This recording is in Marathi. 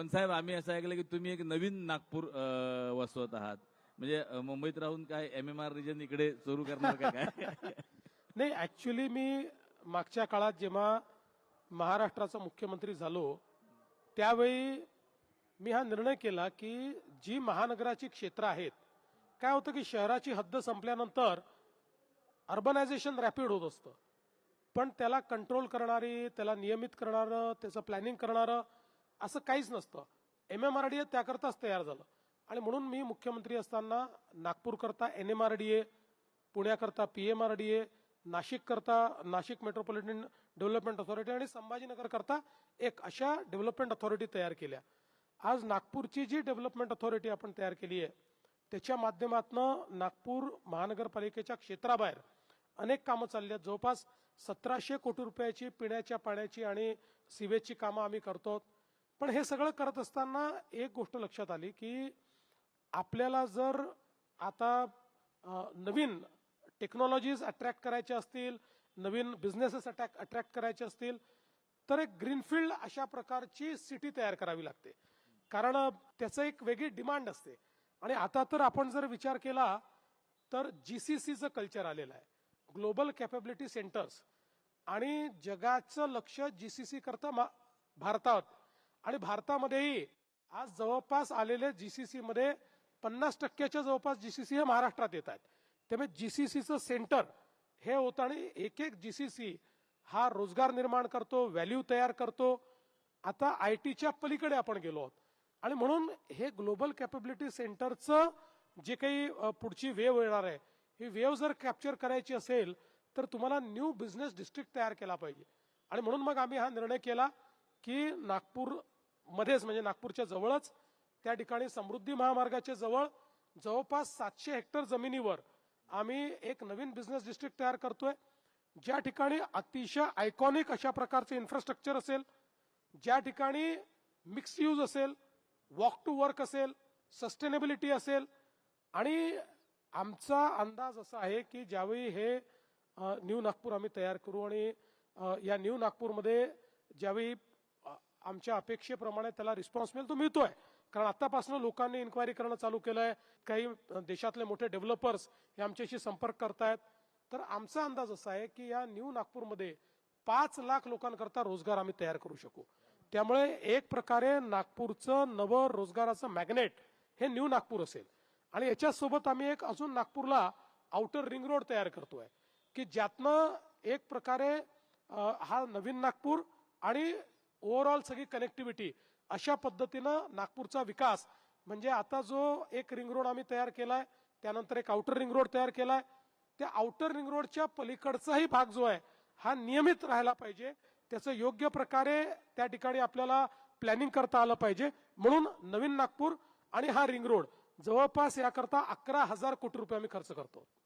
पण साहेब आम्ही असं ऐकलं की तुम्ही एक नवीन नागपूर वसवत आहात. म्हणजे मुंबईत राहून काय एम एम आर रिजन इकडे सुरू करणार काय? नाही ऍक्च्युली मी मागच्या काळात जेव्हा महाराष्ट्राचा मुख्यमंत्री झालो त्यावेळी मी हा निर्णय केला की जी महानगराची क्षेत्र आहेत काय होतं की शहराची हद्द संपल्यानंतर अर्बनायझेशन रॅपिड होत असतं. पण त्याला कंट्रोल करणारी त्याला नियमित करणारं त्याचं प्लॅनिंग करणारं असं काहीच नसतं. M M R D A त्याकरताच तयार झालं. आणि म्हणून मी मुख्यमंत्री असताना नागपूरकरता N M R D A पुण्याकरता P M R D A Nashik करता नाशिक मेट्रोपॉलिटन डेव्हलपमेंट अथॉरिटी आणि संभाजीनगर करता एक अशा डेव्हलपमेंट अथॉरिटी तयार केल्या. आज नागपूरची जी डेव्हलपमेंट अथॉरिटी आपण तयार केली आहे त्याच्या माध्यमातून नागपूर महानगरपालिकेच्या क्षेत्राबाहेर अनेक कामं चालली आहेत. जवळपास सतराशे कोटी रुपयाची पिण्याच्या पाण्याची आणि सिवेजची कामं आम्ही करतो पण हे सगळं करत असताना एक गोष्ट लक्षात आली की आपल्याला जर आता नवीन टेक्नॉलॉजीज अट्रॅक्ट करायच्या असतील नवीन बिझनेसेस अटॅक अट्रॅक्ट करायचे असतील तर एक ग्रीनफील्ड अशा प्रकारची सिटी तयार करावी लागते. कारण त्याचं एक वेगळी डिमांड असते. आणि आता तर आपण जर विचार केला तर जीसीसीचं कल्चर आलेलं आहे. ग्लोबल कॅपेबिलिटी सेंटर्स आणि जगाचं लक्ष जीसीसी करता मा- भारतात. आणि भारतामध्येही आज जवळपास आलेले सी मध्ये पन्नास टक्क्याच्या जवळपास जीसीसी हे महाराष्ट्रात येत आहेत. त्यामुळे जीसीसीचं सेंटर हे होतं आणि एक एक जीसीसी हा रोजगार निर्माण करतो व्हॅल्यू तयार करतो. आता आय टीच्या पलीकडे आपण गेलो आहोत. आणि म्हणून हे ग्लोबल कॅपेबिलिटी सेंटरचं जे काही पुढची वेव येणार आहे ही वेव जर कॅप्चर करायची असेल तर तुम्हाला न्यू बिझनेस डिस्ट्रिक्ट तयार केला पाहिजे. आणि म्हणून मग आम्ही हा निर्णय केला की नागपूर मध्येच म्हणजे नागपूरच्या जवळच त्या ठिकाणी समृद्धी महामार्गाच्या जवळ जवळपास सातशे हेक्टर जमिनीवर आम्ही एक नवीन बिझनेस डिस्ट्रिक्ट तयार करतोय ज्या ठिकाणी अतिशय आयकॉनिक अशा प्रकारचे इन्फ्रास्ट्रक्चर असेल ज्या ठिकाणी मिक्स यूज असेल वॉक टू वर्क असेल सस्टेनेबिलिटी असेल. आणि आमचा अंदाज असा आहे की ज्यावेळी हे न्यू नागपूर आम्ही तयार करू आणि या न्यू नागपूरमध्ये ज्यावेळी आमच्या अपेक्षेप्रमाणे त्याला रिस्पॉन्स मिळेल तो मिळतोय. कारण आतापासून लोकांनी इन्क्वायरी करणं चालू केलंय. काही देशातले मोठे डेव्हलपर्स हे आमच्याशी संपर्क करतायत. तर आमचा अंदाज असा आहे की या न्यू नागपूरमध्ये पाच लाख लोकांकरता रोजगार आम्ही तयार करू शकू. त्यामुळे एक प्रकारे नागपूरचं नवं रोजगाराचं मॅग्नेट हे न्यू नागपूर असेल. आणि याच्यासोबत आम्ही एक अजून नागपूरला आउटर रिंग रोड तयार करतोय. की ज्यातनं एक प्रकारे हा नवीन नागपूर आणि ओव्हरऑल सगळी कनेक्टिव्हिटी अशा पद्धतीनं नागपूरचा विकास म्हणजे आता जो एक रिंग रोड आम्ही तयार केलाय त्यानंतर एक आउटर रिंग रोड तयार केलाय त्या आउटर रिंग रोडच्या पलीकडचाही भाग जो आहे हा नियमित राहायला पाहिजे. त्याचं योग्य प्रकारे त्या ठिकाणी आपल्याला प्लॅनिंग करता आलं पाहिजे. म्हणून नवीन नागपूर आणि हा रिंग रोड जवळपास याकरता अकरा हजार कोटी रुपये आम्ही खर्च करतो.